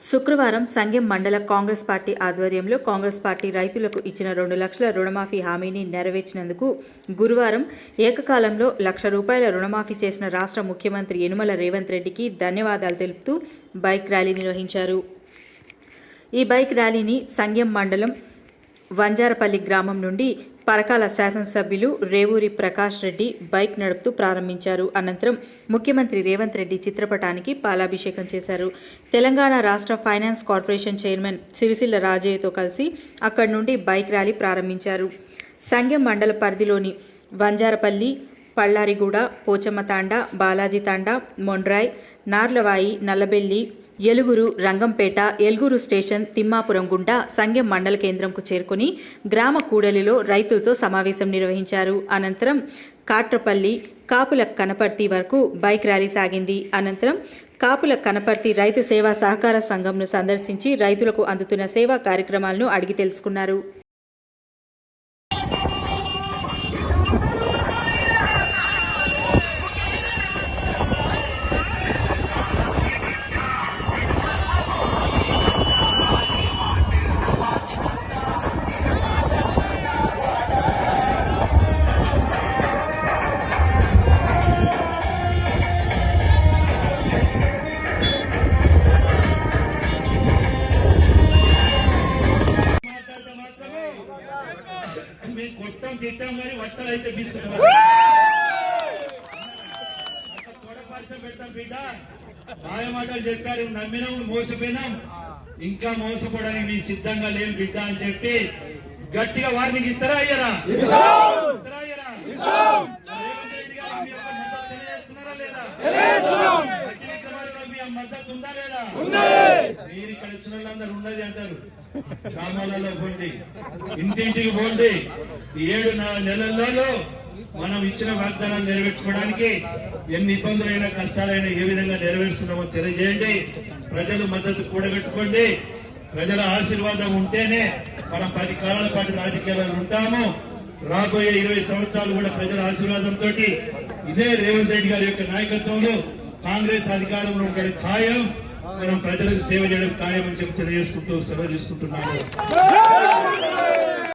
శుక్రవారం సంఘం మండల కాంగ్రెస్ పార్టీ ఆధ్వర్యంలో కాంగ్రెస్ పార్టీ రైతులకు ఇచ్చిన రెండు లక్షల రుణమాఫీ హామీని నెరవేర్చినందుకు గురువారం ఏకకాలంలో లక్ష రూపాయల రుణమాఫీ చేసిన రాష్ట్ర ముఖ్యమంత్రి యనుమల రేవంత్ రెడ్డికి ధన్యవాదాలు తెలుపుతూ బైక్ ర్యాలీ నిర్వహించారు. ఈ బైక్ ర్యాలీని సంఘం మండలం వంజారపల్లి గ్రామం నుండి పరకాల శాసనసభ్యులు రేవూరి ప్రకాష్ రెడ్డి బైక్ నడుపుతూ ప్రారంభించారు. అనంతరం ముఖ్యమంత్రి రేవంత్ రెడ్డి చిత్రపటానికి పాలాభిషేకం చేశారు. తెలంగాణ రాష్ట్ర ఫైనాన్స్ కార్పొరేషన్ చైర్మన్ సిరిసిల్ల రాజయ్యతో కలిసి అక్కడి నుండి బైక్ ర్యాలీ ప్రారంభించారు. సంఘం మండల పరిధిలోని వంజారపల్లి పళ్ళారిగూడ పోచమ్మ తాండ బాలాజీ తాండ మొండ్రాయ్ నార్లవాయి నల్లబెల్లి ఎలుగురు రంగంపేట ఎల్గురు స్టేషన్ తిమ్మాపురం గుండా సంఘం మండల కేంద్రంకు చేరుకుని గ్రామ కూడలిలో రైతులతో సమావేశం నిర్వహించారు. అనంతరం కాట్రపల్లి కాపుల కనపర్తి వరకు బైక్ ర్యాలీ సాగింది. అనంతరం కాపుల కనపర్తి రైతు సేవా సహకార సంఘంను సందర్శించి రైతులకు అందుతున్న సేవా కార్యక్రమాలను అడిగి తెలుసుకున్నారు. కొట్టం తిట్టాం కానీ వట్టలు అయితే తీసుకుంటాం. పెడతాం బిడ్డ. మాయ మాటలు చెప్పారు నమ్మినాం మోసపోయినాం. ఇంకా మోసపోవడానికి మీ సిద్ధంగా లేం బిడ్డ అని చెప్పి గట్టిగా వారిని ఇస్తారా అయ్యరా? రేవంత్ రెడ్డి మీ యొక్క లేదా? మద్దతు ఉందా లేదా మీరు ఇక్కడ వచ్చిన వాళ్ళందరూ ఉన్నది అంటారు. గ్రామాలలో పోండి. ఇంటింటికి పోండి. ఏడు నెలల్లో మనం ఇచ్చిన వాగ్దానాలు నెరవేర్చుకోవడానికి ఎన్ని ఇబ్బందులైనా కష్టాలైనా ఏ విధంగా నెరవేరుస్తున్నామో తెలియజేయండి. ప్రజలు మద్దతు కూడగట్టుకోండి. ప్రజల ఆశీర్వాదం ఉంటేనే మనం పది కాలాల పాటు రాజకీయాలలో ఉంటాము. రాబోయే ఇరవై సంవత్సరాలు కూడా ప్రజల ఆశీర్వాదంతో ఇదే రేవంత్ రెడ్డి గారి యొక్క నాయకత్వంలో కాంగ్రెస్ అధికారంలో ఉండడం ఖాయం మనం ప్రజలకు సేవ చేయడం ఖాయం అని చెప్పి తెలియజేసుకుంటూ సెలవు తీసుకుంటున్నాను